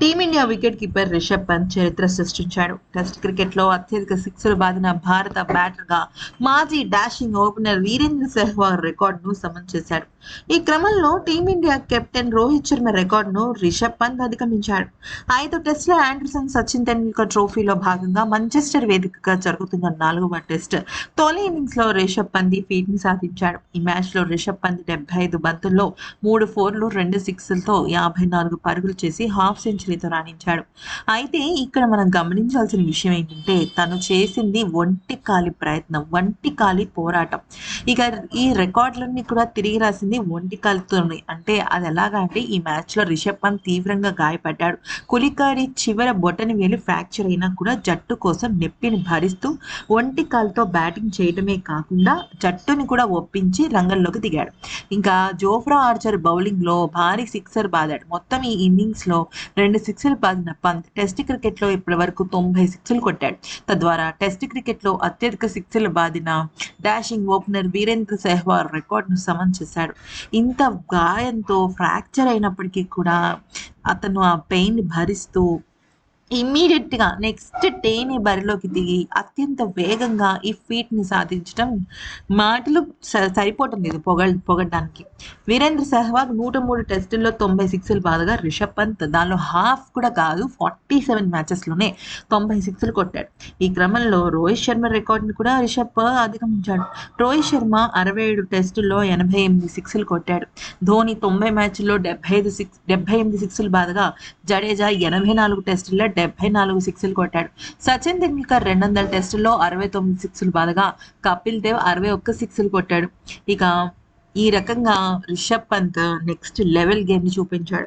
Team India wicket keeper Rishabh Pant చరిత్ర సృష్టించాడు. Test క్రికెట్లో అత్యధిక సిక్స్లు బాదిన భారత బ్యాటర్గా మాజీ డాషింగ్ ఓపెనర్ వీరేంద్ర సెహ్వాగ్ రికార్డును సమన్ చేశాడు. ఈ క్రమంలో టీమిండియా కెప్టెన్ రోహిత్ శర్మ రికార్డును రిషబ్ పంత్ అధిగమించాడు. ఐదు టెస్టుల ఆండర్సన్ సచిన్ టెండూల్కర్ ట్రోఫీలో భాగంగా మంచెస్టర్ వేదికగా జరుగుతున్న నాలుగవ టెస్ట్ తొలి ఇన్నింగ్స్లో రిషబ్ పంత్ ఫీట్ని సాధించాడు. ఈ మ్యాచ్లో రిషబ్ పంత్ డెబ్బై ఐదు బంతుల్లో మూడు ఫోర్లు రెండు సిక్స్లతో యాభై నాలుగు పరుగులు చేసి హాఫ్ అంజలితో రాణించాడు. అయితే ఇక్కడ మనం గమనించాల్సిన విషయం ఏంటంటే తను చేసింది ఒంటి కాలి ప్రయత్నం ఒంటి కాలి పోరాటం. ఇక ఈ రికార్డులన్నీ కూడా తిరిగి రాసింది ఒంటి కాలితోనే అంటే అది ఎలాగా అంటే ఈ మ్యాచ్లో రిషబ్ పంత్ తీవ్రంగా గాయపడ్డాడు. కులికారి చివర బొటని వేలు ఫ్రాక్చర్ అయినా కూడా జట్టు కోసం నొప్పిని భరిస్తూ ఒంటి కాలుతో బ్యాటింగ్ చేయడమే కాకుండా జట్టుని కూడా ఒప్పించి రంగంలోకి దిగాడు. ఇంకా జోఫ్రా ఆర్చర్ బౌలింగ్లో భారీ సిక్సర్ బాదాడు. మొత్తం ఈ ఇన్నింగ్స్లో రెండు సిక్స్లు బాదిన పంత్ టెస్ట్ క్రికెట్లో ఇప్పటి వరకు తొంభై సిక్స్లు కొట్టాడు. తద్వారా టెస్ట్ క్రికెట్లో అత్యధిక సిక్స్లు బాదిన డాషింగ్ ఓపెనర్ వీరేంద్ర సెహ్వాగ్ రికార్డును సమన్ చేశాడు. ఇంత గాయంతో ఫ్రాక్చర్ అయినప్పటికీ కూడా అతను ఆ పెయిన్ భరిస్తూ గా నెక్స్ట్ డేనే బరిలోకి దిగి అత్యంత వేగంగా ఈ ఫీట్ని సాధించడం మాటలు స- సరిపోవటం లేదు పొగ పొగడ్డానికి. వీరేంద్ర సెహ్వాగ్ నూట మూడు టెస్టుల్లో తొంభై సిక్స్లు బాధగా రిషబ్ పంత్ దానిలో హాఫ్ కూడా కాదు ఫార్టీ సెవెన్ మ్యాచెస్లోనే తొంభై సిక్స్లు కొట్టాడు. ఈ క్రమంలో రోహిత్ శర్మ రికార్డుని కూడా రిషబ్ అధిగమించాడు. రోహిత్ శర్మ అరవై ఏడు టెస్టుల్లో ఎనభై ఎనిమిది సిక్స్లు కొట్టాడు. ధోని తొంభై మ్యాచ్ల్లో డెబ్బై ఐదు సిక్స్ డెబ్బై ఎనిమిది సిక్స్లు బాధగా జడేజా ఎనభై నాలుగు టెస్టుల్లో డెబ్బై నాలుగు సిక్స్లు కొట్టాడు. సచిన్ తెండూల్కర్ రెండు వందల టెస్టుల్లో అరవై తొమ్మిది సిక్స్లు బాధగా కపిల్ దేవ్ అరవై ఒక్క సిక్స్లు కొట్టాడు. ఇక ఈ రకంగా రిషబ్ పంత్ నెక్స్ట్ లెవెల్ గేమ్ని చూపించాడు.